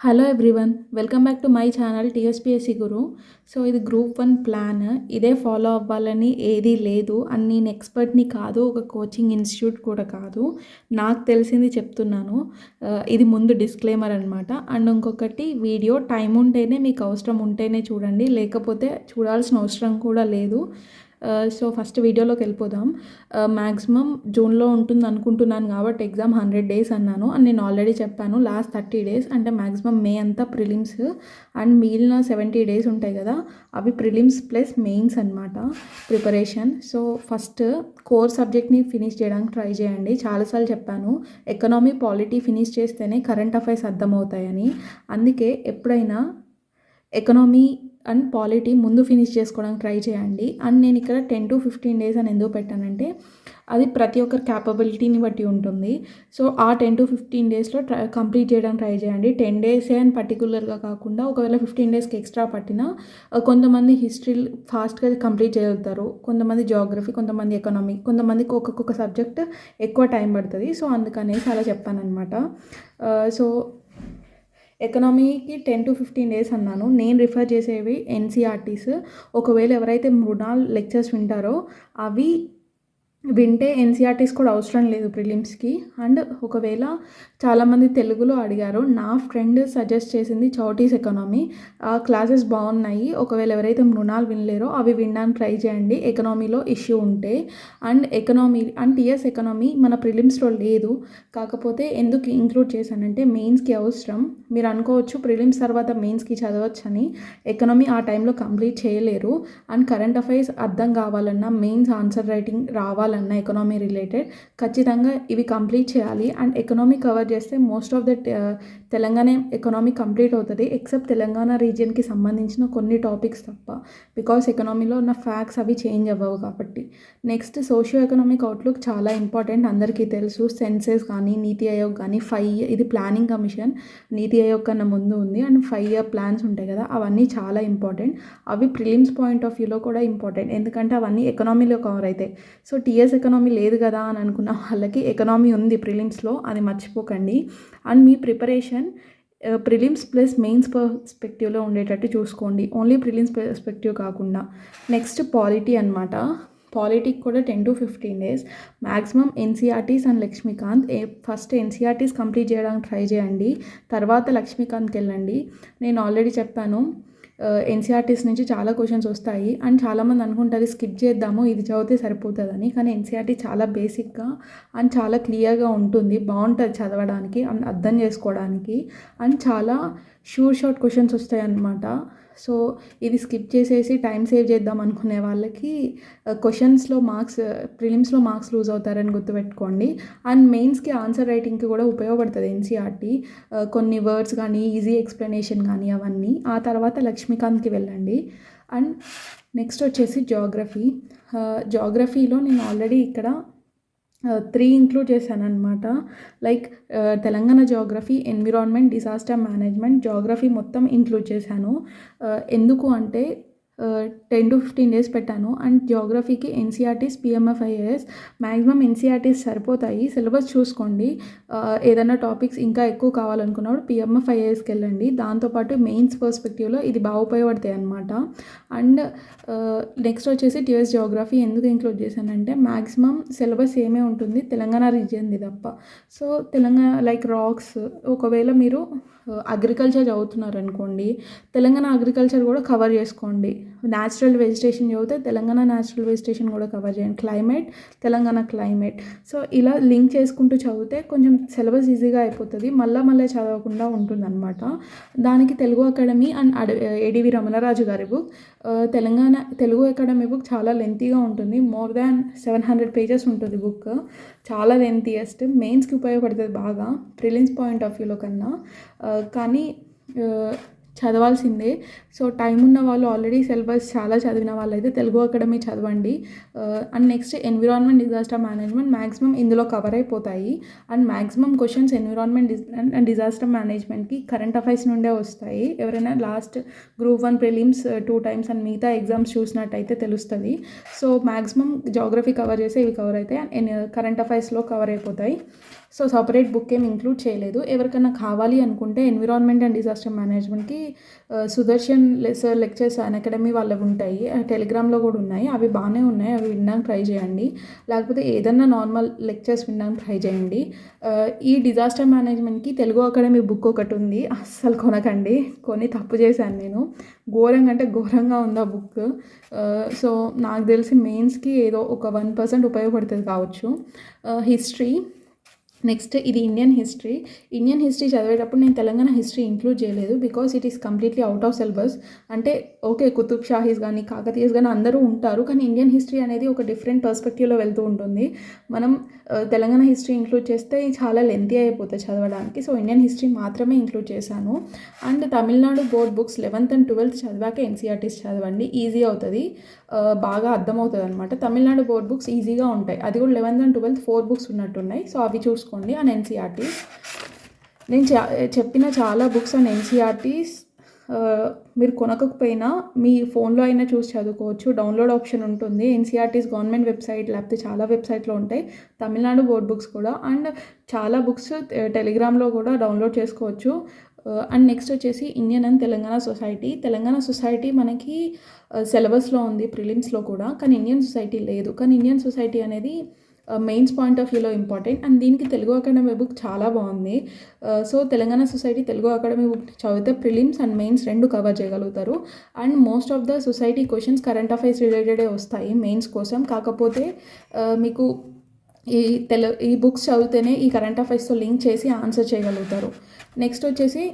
Hello everyone welcome back to my channel TSPSC Guru so ఇది group one plan ఇదే follow అవ్వాలని ఏదీ లేదు. అండ్ నేను ఎక్స్పర్ట్ని కాదు ఒక కోచింగ్ ఇన్స్టిట్యూట్ కూడా కాదు. నాకు తెలిసింది చెప్తున్నాను. Uh, ఇది ముందు డిస్క్లైమర్ అనమాట అండ్ ఇంకొకటి వీడియో టైం ఉంటేనే మీకు అవసరం ఉంటేనే చూడండి. లేకపోతే చూడాల్సిన అవసరం కూడా లేదు. సో ఫస్ట్ వీడియోలోకి వెళ్ళిపోదాం. Uh, మ్యాక్సిమం జూన్లో ఉంటుంది అనుకుంటున్నాను కాబట్టి ఎగ్జామ్ హండ్రెడ్ డేస్ అన్నాను. అండ్ నేను ఆల్రెడీ చెప్పాను లాస్ట్ థర్టీ డేస్ అంటే మ్యాక్సిమం మే అంతా ప్రిలిమ్స్ అండ్ మిగిలిన సెవెంటీ డేస్ ఉంటాయి కదా అవి ప్రిలిమ్స్ ప్లస్ మెయిన్స్ అనమాట ప్రిపరేషన్ సో ఫస్ట్ కోర్ సబ్జెక్ట్ని ఫినిష్ చేయడానికి ట్రై చేయండి. చాలాసార్లు చెప్పాను ఎకనామీ పాలిటీ ఫినిష్ చేస్తేనే కరెంట్ అఫైర్స్ అర్థమవుతాయని. అందుకే ఎప్పుడైనా ఎకనామీ అండ్ పాలిటీ ముందు ఫినిష్ చేసుకోవడానికి ట్రై చేయండి. అండ్ నేను ఇక్కడ టెన్ టు ఫిఫ్టీన్ డేస్ అని ఎందుకు పెట్టానంటే అది ప్రతి ఒక్కరి క్యాపబిలిటీని బట్టి ఉంటుంది. సో ఆ టెన్ టు ఫిఫ్టీన్ డేస్లో ట్రై కంప్లీట్ చేయడానికి ట్రై చేయండి. టెన్ డేసే అని పర్టికులర్గా కాకుండా ఒకవేళ ఫిఫ్టీన్ డేస్కి ఎక్స్ట్రా పట్టినా కొంతమంది హిస్టరీ ఫాస్ట్గా కంప్లీట్ చేయగలుగుతారు. కొంతమంది జాగ్రఫీ కొంతమంది ఎకనామీ కొంతమందికి ఒక్కొక్క సబ్జెక్ట్ ఎక్కువ టైం పడుతుంది. సో అందుకనేసి అలా చెప్పాను అనమాట సో ఎకనామీకి టెన్ టు ఫిఫ్టీన్ డేస్ అన్నాను. నేను రిఫర్ చేసేవి ఎన్సీఆర్టీస్ ఒకవేళ ఎవరైతే మృణాల్ లెక్చర్స్ వింటారో అవి వింటే ఎన్సీఆర్టీస్ కూడా అవసరం లేదు ప్రిలిమ్స్కి. అండ్ ఒకవేళ చాలామంది తెలుగులో అడిగారు నా ఫ్రెండ్ సజెస్ట్ చేసింది చౌటీస్ ఎకనామీ. ఆ క్లాసెస్ బాగున్నాయి. ఒకవేళ ఎవరైతే మృణాలు వినలేరో అవి వినడానికి ట్రై చేయండి. ఎకనామీలో ఇష్యూ ఉంటే. And economy and TS economy మన ప్రిలిమ్స్లో లేదు. కాకపోతే ఎందుకు ఇంక్లూడ్ చేశానంటే మెయిన్స్కి అవసరం. మీరు అనుకోవచ్చు ప్రిలిమ్స్ తర్వాత మెయిన్స్కి చదవచ్చని. ఎకనామీ ఆ టైంలో కంప్లీట్ చేయలేరు. అండ్ కరెంట్ అఫైర్స్ అర్థం కావాలన్నా మెయిన్స్ ఆన్సర్ రైటింగ్ రావాలన్నా ఎకనామీ రిలేటెడ్ ఖచ్చితంగా ఇవి కంప్లీట్ చేయాలి. అండ్ ఎకనామీ కవర్ చేస్తే most of the Telangana economy complete అవుతుంది ఎక్సెప్ట్ తెలంగాణ రీజియన్కి సంబంధించిన కొన్ని టాపిక్స్ తప్ప. బికాస్ ఎకనామీలో ఉన్న ఫ్యాక్ట్స్ అవి చేంజ్ అవ్వవు కాబట్టి. నెక్స్ట్ సోషియో ఎకనామిక్ అవుట్లుక్ చాలా ఇంపార్టెంట్ అందరికీ తెలుసు. సెన్సెస్ కానీ నీతి ఆయోగ్ కానీ ఫైవ్ ఇది ప్లానింగ్ కమిషన్ నీతి ఆయోగ్ కన్నా ముందు ఉంది. అండ్ ఫైవ్ ఇయర్ ప్లాన్స్ ఉంటాయి కదా అవన్నీ చాలా ఇంపార్టెంట్ అవి ప్రిలిమ్స్ పాయింట్ ఆఫ్ వ్యూలో కూడా ఇంపార్టెంట్ ఎందుకంటే అవన్నీ ఎకనామీలో కవర్ అవుతాయి. సో టీ సిఎస్ ఎకనామీ లేదు కదా అని అనుకున్న వాళ్ళకి ఎకనామీ ఉంది ప్రిలిమ్స్లో అది మర్చిపోకండి. అండ్ మీ ప్రిపరేషన్ ప్రిలిమ్స్ ప్లస్ మెయిన్స్ పర్స్పెక్టివ్లో ఉండేటట్టు చూసుకోండి. ఓన్లీ ప్రిలిమ్స్ పర్స్పెక్టివ్ కాకుండా. నెక్స్ట్ పాలిటీ అనమాట పాలిటిక్ కూడా ten to fifteen days. Maximum NCERTs and Laxmikanth A first NCERTs complete చేయడానికి ట్రై చేయండి. తర్వాత లక్ష్మీకాంత్కి వెళ్ళండి. నేను ఆల్రెడీ చెప్పాను ఎన్సీఆర్టీస్ నుంచి చాలా క్వశ్చన్స్ వస్తాయి. అండ్ చాలామంది అనుకుంటారు స్కిప్ చేద్దాము ఇది చదివితే సరిపోతుందని. కానీ ఎన్సీఆర్టీ చాలా బేసిక్గా అండ్ చాలా క్లియర్గా ఉంటుంది బాగుంటుంది చదవడానికి అండ్ అర్థం చేసుకోవడానికి. అండ్ చాలా షూర్ షార్ట్ క్వశ్చన్స్ వస్తాయి అన్నమాట సో ఇది స్కిప్ చేసేసి టైం సేవ్ చేద్దాం అనుకునే వాళ్ళకి క్వశ్చన్స్లో మార్క్స్ ప్రిలిమ్స్లో మార్క్స్ లూజ్ అవుతారని గుర్తుపెట్టుకోండి. అండ్ మెయిన్స్కి ఆన్సర్ రైటింగ్కి కూడా ఉపయోగపడుతుంది ఎన్సీఆర్టీ. కొన్ని వర్డ్స్ కానీ ఈజీ ఎక్స్ప్లెనేషన్ కానీ అవన్నీ. ఆ తర్వాత లక్ష్మీకాంత్కి వెళ్ళండి. అండ్ నెక్స్ట్ వచ్చేసి జాగ్రఫీ. జాగ్రఫీలో నేను ఆల్రెడీ ఇక్కడ త్రీ ఇంక్లూడ్ చేశాను అనమాట like Telangana geography environment disaster management geography మొత్తం ఇంక్లూడ్ చేశాను. ఎందుకు అంటే టెన్ టు ఫిఫ్టీన్ డేస్ పెట్టాను. And జియోగ్రఫీకి NCERTs PMF IAS maximum NCERTs సరిపోతాయి. సిలబస్ చూసుకోండి. ఏదైనా టాపిక్స్ ఇంకా ఎక్కువ కావాలనుకున్నప్పుడు పిఎంఎఫ్ఐఏఎస్కి వెళ్ళండి. దాంతోపాటు మెయిన్స్ పర్స్పెక్టివ్లో ఇది బాగా ఉపయోగపడతాయి అనమాట అండ్ నెక్స్ట్ వచ్చేసి టీఎస్ జియోగ్రఫీ ఎందుకు ఇంక్లూడ్ చేశానంటే మ్యాక్సిమం సిలబస్ ఏమే ఉంటుంది. తెలంగాణ రీజియన్ది తప్ప. సో తెలంగాణ లైక్ రాక్స్ ఒకవేళ మీరు అగ్రికల్చర్ చదువుతున్నారు అనుకోండి తెలంగాణ అగ్రికల్చర్ కూడా కవర్ చేసుకోండి. న్యాచురల్ వెజిటేషన్ చదివితే తెలంగాణ న్యాచురల్ వెజిటేషన్ కూడా కవర్ చేయండి. క్లైమేట్ తెలంగాణ క్లైమేట్ సో ఇలా లింక్ చేసుకుంటూ చదివితే కొంచెం సిలబస్ ఈజీగా అయిపోతుంది. మళ్ళీ మళ్ళీ చదవకుండా ఉంటుందన్నమాట. దానికి తెలుగు అకాడమీ అండ్ అడ ఏడివి రమణరాజు గారి book Telangana Telugu academy book చాలా లెంతీగా ఉంటుంది. More than seven hundred pages ఉంటుంది బుక్ చాలా లెంతీయెస్ట్ మెయిన్స్కి ఉపయోగపడుతుంది బాగా. ప్రిలిమ్స్ పాయింట్ ఆఫ్ వ్యూలో కన్నా. కానీ చదవాల్సిందే. సో టైం ఉన్న వాళ్ళు ఆల్రెడీ సిలబస్ చాలా చదివిన వాళ్ళైతే తెలుగు అకాడమీ చదవండి. And next environment disaster management maximum ఇందులో కవర్ అయిపోతాయి. And maximum questions environment and disaster మేనేజ్మెంట్కి కరెంట్ అఫైర్స్ నుండే వస్తాయి. ఎవరైనా last group one prelims two times and మిగతా ఎగ్జామ్స్ చూసినట్టయితే తెలుస్తుంది. సో మ్యాక్సిమం జాగ్రఫీ కవర్ చేసే ఇవి కవర్ అవుతాయి. అండ్ కరెంట్ అఫైర్స్లో కవర్ అయిపోతాయి. సో సపరేట్ బుక్ ఏం ఇంక్లూడ్ చేయలేదు. ఎవరికైనా కావాలి అనుకుంటే ఎన్విరాన్మెంట్ అండ్ డిజాస్టర్ మేనేజ్మెంట్కి Sudarshan sir lectures Unacademy వాళ్ళవి ఉంటాయి. టెలిగ్రామ్లో కూడా ఉన్నాయి. అవి బాగానే ఉన్నాయి. అవి వినడానికి ట్రై చేయండి. లేకపోతే ఏదన్నా నార్మల్ లెక్చర్స్ వినడానికి ట్రై చేయండి. ఈ డిజాస్టర్ మేనేజ్మెంట్కి తెలుగు అకాడమీ బుక్ ఒకటి ఉంది. అస్సలు కొనకండి. కొని తప్పు చేశాను నేను. ఘోరంగా అంటే ఘోరంగా ఉంది ఆ బుక్. సో నాకు తెలిసి మెయిన్స్కి ఏదో ఒక వన్ పర్సెంట్ ఉపయోగపడుతుంది కావచ్చు. హిస్టరీ నెక్స్ట్ ఇది ఇండియన్ హిస్టరీ ఇండియన్ హిస్టరీ చదివేటప్పుడు నేను తెలంగాణ హిస్టరీ ఇంక్లూడ్ చేయలేదు because it is completely out of syllabus అంటే ఓకే కుతుబ్ షాహీస్ కానీ కాకతీయస్ కానీ అందరూ ఉంటారు కానీ ఇండియన్ హిస్టరీ అనేది ఒక డిఫరెంట్ పర్స్పెక్టివ్లో వెళ్తూ ఉంటుంది. మనం uh, తెలంగాణ హిస్టరీ ఇంక్లూడ్ చేస్తే చాలా లెంతీ అయిపోతుంది చదవడానికి. సో ఇండియన్ హిస్టరీ మాత్రమే ఇంక్లూడ్ చేశాను. And Tamil Nadu board books eleventh and twelfth చదివాక ఎన్సీఆర్టీస్ చదవండి. ఈజీ అవుతుంది. బాగా అర్థమవుతుంది అనమాట తమిళనాడు బోర్డ్ బుక్స్ ఈజీగా ఉంటాయి. అది కూడా eleventh and twelfth four books ఉన్నట్టున్నాయి. సో అవి చూసుకోండి. అండ్ ఎన్సీఆర్టీస్ నేను చెప్పిన చాలా బుక్స్ అండ్ ఎన్సీఆర్టీస్ మీరు కొనకపోయినా మీ ఫోన్లో అయినా చూసి చదువుకోవచ్చు. డౌన్లోడ్ ఆప్షన్ ఉంటుంది. ఎన్సీఆర్టీస్ గవర్నమెంట్ వెబ్సైట్ లేకపోతే చాలా వెబ్సైట్లో ఉంటాయి. తమిళనాడు బోర్డ్ బుక్స్ కూడా. అండ్ చాలా బుక్స్ టెలిగ్రామ్లో కూడా డౌన్లోడ్ చేసుకోవచ్చు. Uh, అండ్ నెక్స్ట్ వచ్చేసి Indian and Telangana society Telangana society మనకి uh, సిలబస్లో ఉంది ప్రిలిమ్స్లో కూడా. కానీ ఇండియన్ సొసైటీ లేదు. కానీ ఇండియన్ సొసైటీ అనేది మెయిన్స్ పాయింట్ ఆఫ్ వ్యూలో ఇంపార్టెంట్ అండ్ దీనికి తెలుగు అకాడమీ బుక్ చాలా బాగుంది. So Telangana society Telugu academy book చదివితే ప్రిలిమ్స్ అండ్ మెయిన్స్ రెండు కవర్ చేయగలుగుతారు. And most of the society questions current affairs రిలేటెడే వస్తాయి మెయిన్స్ కోసం. కాకపోతే uh, మీకు ఈ తెలు ఈ బుక్స్ చదివితేనే ఈ కరెంట్ అఫైర్స్తో లింక్ చేసి ఆన్సర్ చేయగలుగుతారు. నెక్స్ట్ వచ్చేసి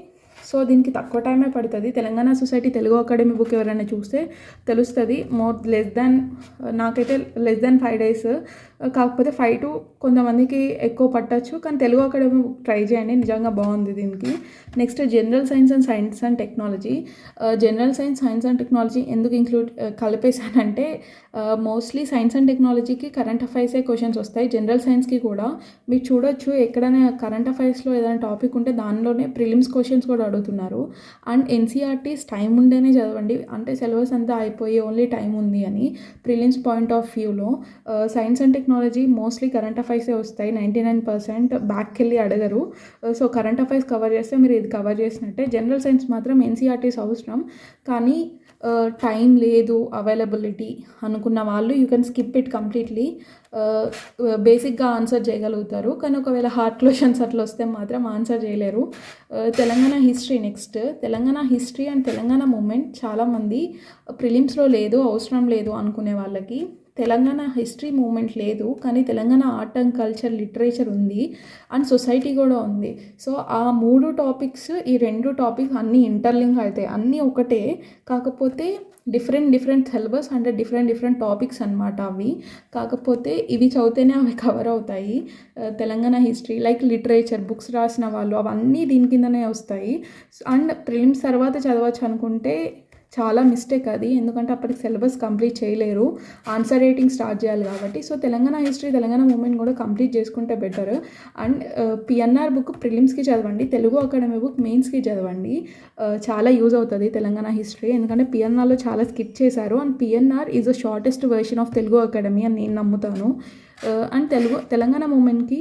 సో దీనికి తక్కువ టైమే పడుతుంది. Telangana society Telugu academy book ఎవరైనా చూస్తే తెలుస్తుంది. మోర్ లెస్ దాన్ నాకైతే లెస్ దాన్ ఫైవ్ డేస్ కాకపోతే ఫైవ్ టు కొంతమందికి ఎక్కువ పట్టచ్చు. కానీ తెలుగు అకాడమీ ట్రై చేయండి. నిజంగా బాగుంది దీనికి. Next general science and science and technology general science science and technology ఎందుకు ఇంక్లూడ్ uh, కలిపేశానంటే మోస్ట్లీ సైన్స్ అండ్ టెక్నాలజీకి కరెంట్ అఫైర్సే క్వశ్చన్స్ వస్తాయి. జనరల్ సైన్స్కి కూడా మీరు చూడొచ్చు ఎక్కడైనా కరెంట్ అఫైర్స్లో ఏదైనా టాపిక్ ఉంటే దానిలోనే ప్రిలిమ్స్ క్వశ్చన్స్ కూడా అడుగుతున్నారు. అండ్ ఎన్సీఆర్టీస్ టైం ఉండేనే చదవండి. అంటే సిలబస్ అంతా అయిపోయి ఓన్లీ టైం ఉంది అని ప్రిలిమ్స్ పాయింట్ ఆఫ్ వ్యూలో science and technology mostly current అఫైర్సే వస్తాయి. నైంటీ నైన్ పర్సెంట్ బ్యాక్కి వెళ్ళి అడగరు. సో కరెంట్ అఫైర్స్ కవర్ చేస్తే మీరు ఇది కవర్ చేసినట్టే. జనరల్ సైన్స్ మాత్రం ఎన్సీఆర్టీస్ అవసరం. కానీ uh, టైం లేదు అవైలబిలిటీ అనుకున్న వాళ్ళు you can skip it completely బేసిక్గా ఆన్సర్ చేయగలుగుతారు. కానీ ఒకవేళ హార్ట్ క్వశ్చన్స్ అట్లా వస్తే మాత్రం ఆన్సర్ చేయలేరు. Uh, Telangana history next Telangana history and Telangana movement చాలామంది ప్రిలిమ్స్లో లేదు అవసరం లేదు అనుకునే వాళ్ళకి. తెలంగాణ హిస్టరీ మూమెంట్ లేదు కానీ Telangana art and culture literature ఉంది అండ్ సొసైటీ కూడా ఉంది. సో ఆ మూడు టాపిక్స్ ఈ రెండు టాపిక్స్ అన్నీ ఇంటర్లింక్ అవుతాయి. అన్నీ ఒకటే కాకపోతే డిఫరెంట్ డిఫరెంట్ సిలబస్ అంటే డిఫరెంట్ డిఫరెంట్ టాపిక్స్ అనమాట అవి. కాకపోతే ఇవి చదివితేనే అవి కవర్ అవుతాయి. Telangana history like literature books రాసిన వాళ్ళు అవన్నీ దీని కిందనే వస్తాయి. అండ్ ప్రిలిమ్స్ తర్వాత చదవచ్చు అనుకుంటే చాలా మిస్టేక్ అది. ఎందుకంటే అప్పటికి సిలబస్ కంప్లీట్ చేయలేరు. ఆన్సర్ రేటింగ్ స్టార్ట్ చేయాలి కాబట్టి. So Telangana history Telangana movement కూడా కంప్లీట్ చేసుకుంటే బెటర్ అండ్ పిఎన్ఆర్ బుక్ ప్రిలిమ్స్కి చదవండి. తెలుగు అకాడమీ బుక్ మెయిన్స్కి చదవండి. Uh, చాలా యూజ్ అవుతుంది తెలంగాణ హిస్టరీ ఎందుకంటే పిఎన్ఆర్లో చాలా స్కిప్ చేశారు. And PNR is the shortest version of Telugu academy అని నేను నమ్ముతాను. Uh, అండ్ తెలుగు తెలంగాణ మూమెంట్కి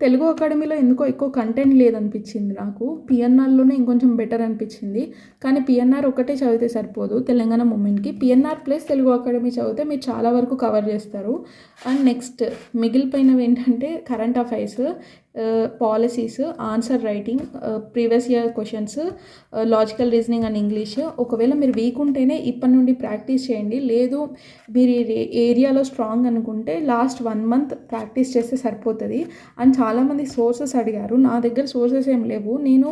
తెలుగు అకాడమీలో ఎందుకో ఎక్కువ కంటెంట్ లేదనిపించింది నాకు. పిఎన్ఆర్లోనే ఇంకొంచెం బెటర్ అనిపించింది. కానీ పిఎన్ఆర్ ఒకటే చదివితే సరిపోదు తెలంగాణ మూమెంట్కి. పిఎన్ఆర్ ప్లస్ తెలుగు అకాడమీ చదివితే మీరు చాలా వరకు కవర్ చేస్తారు. అండ్ నెక్స్ట్ మిగిలిపోయినవి ఏంటంటే current affairs policies answer writing previous year questions logical reasoning and English ఒకవేళ మీరు వీక్ ఉంటేనే ఇప్పటి నుండి ప్రాక్టీస్ చేయండి. లేదు మీరు ఏరియాలో స్ట్రాంగ్ అనుకుంటే లాస్ట్ వన్ మంత్ ప్రాక్టీస్ చేస్తే సరిపోతుంది. అండ్ చాలామంది సోర్సెస్ అడిగారు. నా దగ్గర సోర్సెస్ ఏం లేవు. నేను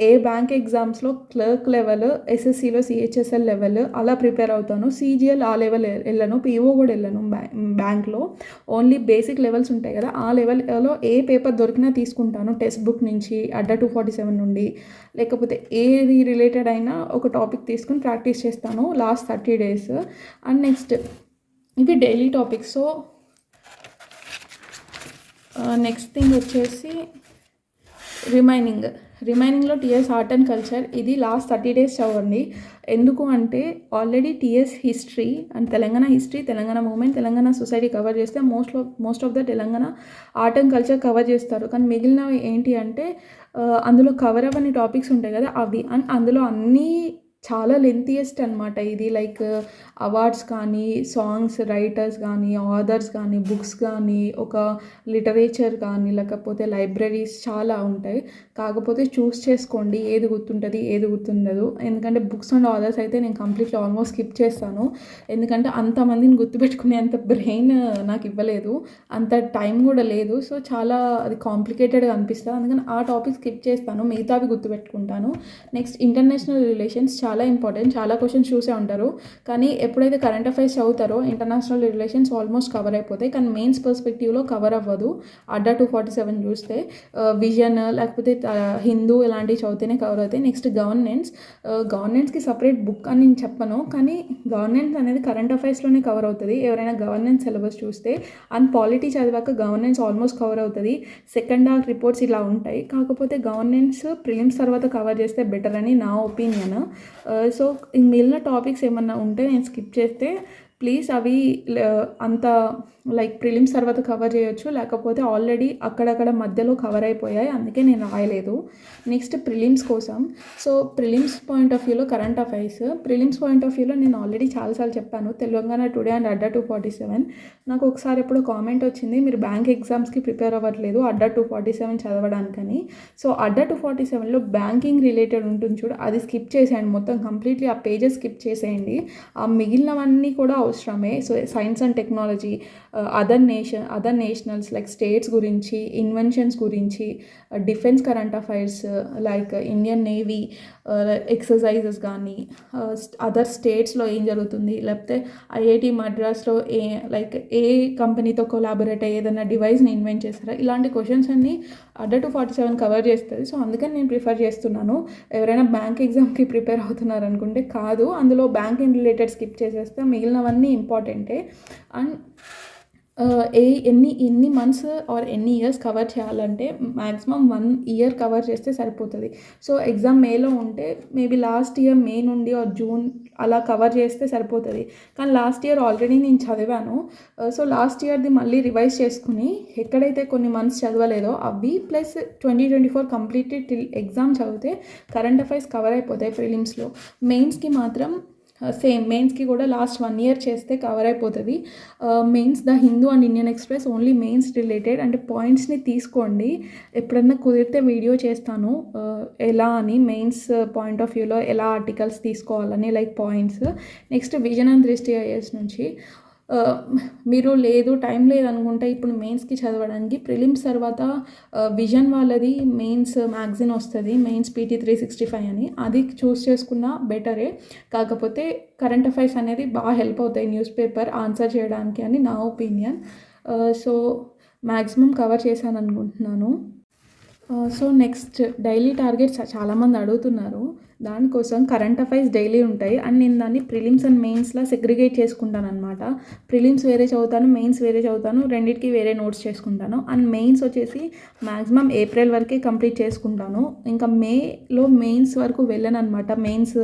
ఏ బ్యాంక్ ఎగ్జామ్స్లో క్లర్క్ లెవెల్ ఎస్ఎస్సిలో సిహెచ్ఎస్ఎల్ లెవెల్ అలా ప్రిపేర్ అవుతాను సీజీఎల్ ఆ లెవెల్ వెళ్ళను పీఓ కూడా వెళ్ళను బ్యా బ్యాంక్లో. ఓన్లీ బేసిక్ లెవెల్స్ ఉంటాయి కదా ఆ లెవెల్లో ఏ పేపర్ దొరికినా తీసుకుంటాను. టెక్స్ట్ బుక్ నుంచి అడ్డా టూ ఫార్టీ సెవెన్ నుండి. లేకపోతే ఏది రిలేటెడ్ అయినా ఒక టాపిక్ తీసుకుని ప్రాక్టీస్ చేస్తాను last thirty days. And next ఇవి daily topics. So next thing వచ్చేసి రిమైనింగ్. రిమైనింగ్లో టీఎస్ ఆర్ట్ అండ్ కల్చర్ ఇది లాస్ట్ థర్టీ డేస్ చదవండి. ఎందుకు అంటే already TS history and Telangana history Telangana movement Telangana society cover చేస్తే most of most of the Telangana art and culture cover చేస్తారు. కానీ మిగిలినవి ఏంటి అంటే uh, అందులో కవర్ అవ్వని టాపిక్స్ ఉంటాయి కదా అవి. అండ్ అందులో అన్నీ చాలా లెంతియెస్ట్ అనమాట ఇది. లైక్ అవార్డ్స్ కానీ సాంగ్స్ రైటర్స్ కానీ ఆథర్స్ కానీ బుక్స్ కానీ ఒక లిటరేచర్ కానీ లేకపోతే లైబ్రరీస్ చాలా ఉంటాయి. కాకపోతే చూస్ చేసుకోండి. ఏది గుర్తుంటుంది ఏది గుర్తుండదు. ఎందుకంటే బుక్స్ అండ్ ఆథర్స్ అయితే నేను కంప్లీట్లీ ఆల్మోస్ట్ స్కిప్ చేస్తాను. ఎందుకంటే అంతమందిని గుర్తుపెట్టుకునే అంత బ్రెయిన్ నాకు ఇవ్వలేదు. అంత టైం కూడా లేదు. సో చాలా అది కాంప్లికేటెడ్గా అనిపిస్తుంది. అందుకని ఆ టాపిక్ స్కిప్ చేస్తాను. మిగతావి గుర్తుపెట్టుకుంటాను. నెక్స్ట్ ఇంటర్నేషనల్ రిలేషన్స్ చాలా చాలా ఇంపార్టెంట్ చాలా క్వశ్చన్స్ చూసే ఉంటారు. కానీ ఎప్పుడైతే కరెంట్ అఫైర్స్ చదువుతారో ఇంటర్నేషనల్ రిలేషన్స్ ఆల్మోస్ట్ కవర్ అయిపోతాయి. కానీ మెయిన్స్ పర్స్పెక్టివ్లో కవర్ అవ్వదు. అడ్డా టూ ఫార్టీ సెవెన్ చూస్తే uh, విజన్ లేకపోతే హిందూ ఇలాంటివి చదివితేనే కవర్ అవుతాయి. నెక్స్ట్ గవర్నెన్స్ గవర్నెన్స్కి సపరేట్ బుక్ అని నేను చెప్పను. కానీ గవర్నెన్స్ అనేది కరెంట్ అఫైర్స్లోనే కవర్ అవుతుంది. ఎవరైనా గవర్నెన్స్ సిలబస్ చూస్తే అండ్ పాలిటీ చదివాక గవర్నెన్స్ ఆల్మోస్ట్ కవర్ అవుతుంది. సెకండ్ హాఫ్ రిపోర్ట్స్ ఇలా ఉంటాయి. కాకపోతే గవర్నెన్స్ ప్రిలిమ్స్ తర్వాత కవర్ చేస్తే బెటర్ అని నా ఒపీనియన్ Uh, సో మిగిలిన టాపిక్స్ ఏమన్నా ఉంటే నేను స్కిప్ చేస్తే ప్లీజ్ అవి అంత లైక్ ప్రిలిమ్స్ తర్వాత కవర్ చేయొచ్చు. లేకపోతే ఆల్రెడీ అక్కడక్కడ మధ్యలో కవర్ అయిపోయాయి. అందుకే నేను రాయలేదు. నెక్స్ట్ ప్రిలిమ్స్ కోసం. సో ప్రిలిమ్స్ పాయింట్ ఆఫ్ వ్యూలో current affairs. Prelims point of వ్యూలో నేను ఆల్రెడీ చాలాసార్లు చెప్పాను. Telangana Today and Adda two forty seven. నాకు ఒకసారి ఎప్పుడు కామెంట్ వచ్చింది మీరు బ్యాంక్ ఎగ్జామ్స్కి ప్రిపేర్ అవ్వట్లేదు అడ్డా టూ ఫార్టీ సెవెన్ చదవడానికని. సో అడ్డా టూ ఫార్టీ సెవెన్లో బ్యాంకింగ్ రిలేటెడ్ ఉంటుంది చూడు అది స్కిప్ చేసేయండి. మొత్తం కంప్లీట్లీ ఆ పేజెస్ స్కిప్ చేసేయండి. ఆ మిగిలినవన్నీ కూడా అవసరమే. So science and technology other nation other nationals like states గురించి ఇన్వెన్షన్స్ గురించి defence current affairs like Indian navy exercises కానీ అదర్ స్టేట్స్లో ఏం జరుగుతుంది? లేకపోతే ఐఐటి మద్రాస్లో ఏ లైక్ ఏ కంపెనీతో కొలాబరేట్ అయ్యి ఏదైనా డివైస్ని ఇన్వెంట్ చేస్తారా? ఇలాంటి క్వశ్చన్స్ అన్ని Adda two forty seven cover చేస్తుంది. సో అందుకని నేను ప్రిఫర్ చేస్తున్నాను. ఎవరైనా బ్యాంక్ ఎగ్జామ్కి ప్రిపేర్ అవుతున్నారు అనుకుంటే కాదు. అందులో బ్యాంకింగ్ రిలేటెడ్ స్కిప్ చేసేస్తే మిగిలినవన్నీ ఇంపార్టెంటే అండ్ uh, ఏ. ఎన్ని ఎన్ని మంత్స్ ఆర్ ఎన్ని ఇయర్స్ కవర్ చేయాలంటే మ్యాక్సిమం వన్ ఇయర్ కవర్ చేస్తే సరిపోతుంది. సో ఎగ్జామ్ మేలో ఉంటే మేబీ లాస్ట్ ఇయర్ మే నుండి ఆర్ జూన్ అలా కవర్ చేస్తే సరిపోతుంది. కానీ లాస్ట్ ఇయర్ ఆల్రెడీ నేను చదివాను. సో లాస్ట్ ఇయర్ది మళ్ళీ రివైజ్ చేసుకుని ఎక్కడైతే కొన్ని మంత్స్ చదవలేదో అవి plus twenty twenty four completed till exam చదివితే కరెంట్ అఫైర్స్ కవర్ అయిపోతాయి ప్రిలిమ్స్లో మెయిన్స్కి మాత్రం సేమ్ మెయిన్స్కి కూడా లాస్ట్ వన్ ఇయర్ చేస్తే కవర్ అయిపోతుంది. Mains the Hindu and Indian Express only mains related అంటే పాయింట్స్ని తీసుకోండి. ఎప్పుడన్నా కుదిరితే వీడియో చేస్తాను. ఎలా అని మెయిన్స్ పాయింట్ ఆఫ్ వ్యూలో ఎలా ఆర్టికల్స్ తీసుకోవాలని like points next vision and Drishti IAS నుంచి. మీరు లేదు టైం లేదనుకుంటే ఇప్పుడు మెయిన్స్కి చదవడానికి ప్రిలిమ్స్ తర్వాత విజన్ వాళ్ళది మెయిన్స్ మ్యాగ్జిన్ వస్తుంది mains PT three sixty five అని. అది చూస్ చేసుకున్న బెటరే. కాకపోతే కరెంట్ అఫైర్స్ అనేది బాగా హెల్ప్ అవుతాయి న్యూస్ పేపర్ ఆన్సర్ చేయడానికి అని నా ఒపీనియన్. సో మ్యాక్సిమం కవర్ చేశాను అనుకుంటున్నాను సో నెక్స్ట్ డైలీ టార్గెట్స్ చాలామంది అడుగుతున్నారు. దానికోసం కరెంట్ అఫైర్స్ డైలీ ఉంటాయి. అండ్ నేను దాన్ని ప్రిలిమ్స్ అండ్ మెయిన్స్లా సెగ్రిగేట్ చేసుకుంటాను అనమాట ప్రిలిమ్స్ వేరే చదువుతాను మెయిన్స్ వేరే చదువుతాను రెండింటికి వేరే నోట్స్ చేసుకుంటాను. అండ్ మెయిన్స్ వచ్చేసి మ్యాక్సిమం ఏప్రిల్ వరకే కంప్లీట్ చేసుకుంటాను. ఇంకా మేలో మెయిన్స్ వరకు వెళ్ళను అనమాట మెయిన్స్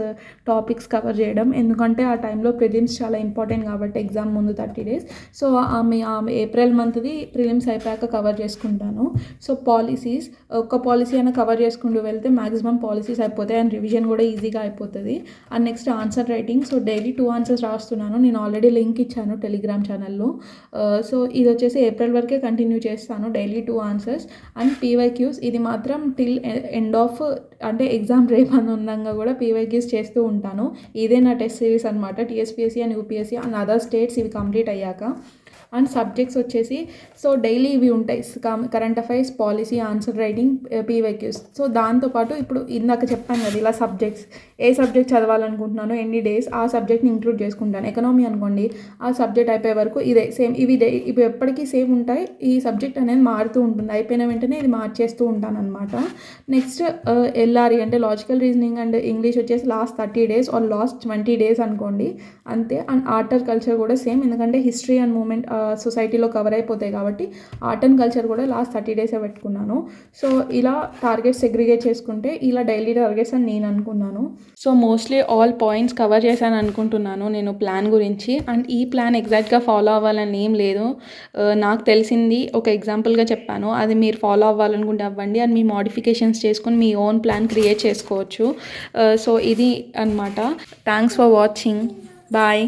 టాపిక్స్ కవర్ చేయడం. ఎందుకంటే ఆ టైంలో ప్రిలిమ్స్ చాలా ఇంపార్టెంట్ కాబట్టి ఎగ్జామ్ ముందు థర్టీ డేస్ సో ఆమె ఆమె ఏప్రిల్ మంత్ది ప్రిలిమ్స్ అయిపోయాక కవర్ చేసుకుంటాను. సో పాలసీస్ ఒక్క పాలసీ అయినా కవర్ చేసుకుంటూ వెళ్తే మ్యాక్సిమం పాలసీస్ అయిపోతాయి. అండ్ రివిజన్ కూడా ఈజీగా అయిపోతుంది. And next answer writing so daily two answers రాస్తున్నాను. నేను ఆల్రెడీ లింక్ ఇచ్చాను టెలిగ్రామ్ ఛానల్లో సో ఇది వచ్చేసి ఏప్రిల్ వరకే కంటిన్యూ చేస్తాను daily two answers and PYQs ఇది మాత్రం టిల్ ఎండ్ ఆఫ్ అంటే ఎగ్జామ్ రేపు అని ఉండగా కూడా పీవైక్యూస్ చేస్తూ ఉంటాను. ఇదే నా టెస్ట్ సిరీస్ అనమాట TSPSC and UPSC and other states ఇవి కంప్లీట్ అయ్యాక. అండ్ సబ్జెక్ట్స్ వచ్చేసి సో డైలీ ఇవి ఉంటాయి. Current affairs policy answer writing PYQs. So దాంతోపాటు ఇప్పుడు ఇందాక చెప్పాను కదా ఇలా సబ్జెక్ట్స్. ఏ సబ్జెక్ట్ చదవాలనుకుంటున్నానో ఎన్ని డేస్ ఆ సబ్జెక్ట్ని ఇంక్లూడ్ చేసుకుంటాను. ఎకనామీ అనుకోండి ఆ సబ్జెక్ట్ అయిపోయే వరకు ఇదే సేమ్ ఇవి డే ఇవి ఎప్పటికీ సేమ్ ఉంటాయి. ఈ సబ్జెక్ట్ అనేది మారుతూ ఉంటుంది. అయిపోయిన వెంటనే ఇది మార్చేస్తూ ఉంటాను అనమాట నెక్స్ట్ ఎల్ఆర్ఈ అంటే లాజికల్ రీజనింగ్ అండ్ ఇంగ్లీష్ వచ్చేసి last thirty days or last twenty days అనుకోండి. అంతే. అండ్ ఆర్ట్ అండ్ కల్చర్ కూడా సేమ్. ఎందుకంటే హిస్టరీ అండ్ మూమెంట్ సొసైటీలో కవర్ అయిపోతాయి కాబట్టి ఆర్ట్ అండ్ కల్చర్ కూడా లాస్ట్ థర్టీ డేసే పెట్టుకున్నాను. సో ఇలా టార్గెట్స్ సెగ్రిగేట్ చేసుకుంటే ఇలా డైలీ టార్గెట్స్ అని నేను అనుకున్నాను. So mostly all points cover చేశాను అనుకుంటున్నాను నేను ప్లాన్ గురించి. అండ్ ఈ ప్లాన్ ఎగ్జాక్ట్గా ఫాలో అవ్వాలని ఏం లేదు. Uh, నాకు తెలిసింది ఒక ఎగ్జాంపుల్గా చెప్పాను. అది మీరు ఫాలో అవ్వాలనుకుంటే అవ్వండి. అండ్ మీ మోడిఫికేషన్స్ చేసుకొని మీ ఓన్ ప్లాన్ క్రియేట్ చేసుకోవచ్చు. Uh, సో ఇది అనమాట థ్యాంక్స్ ఫర్ వాచింగ్ బాయ్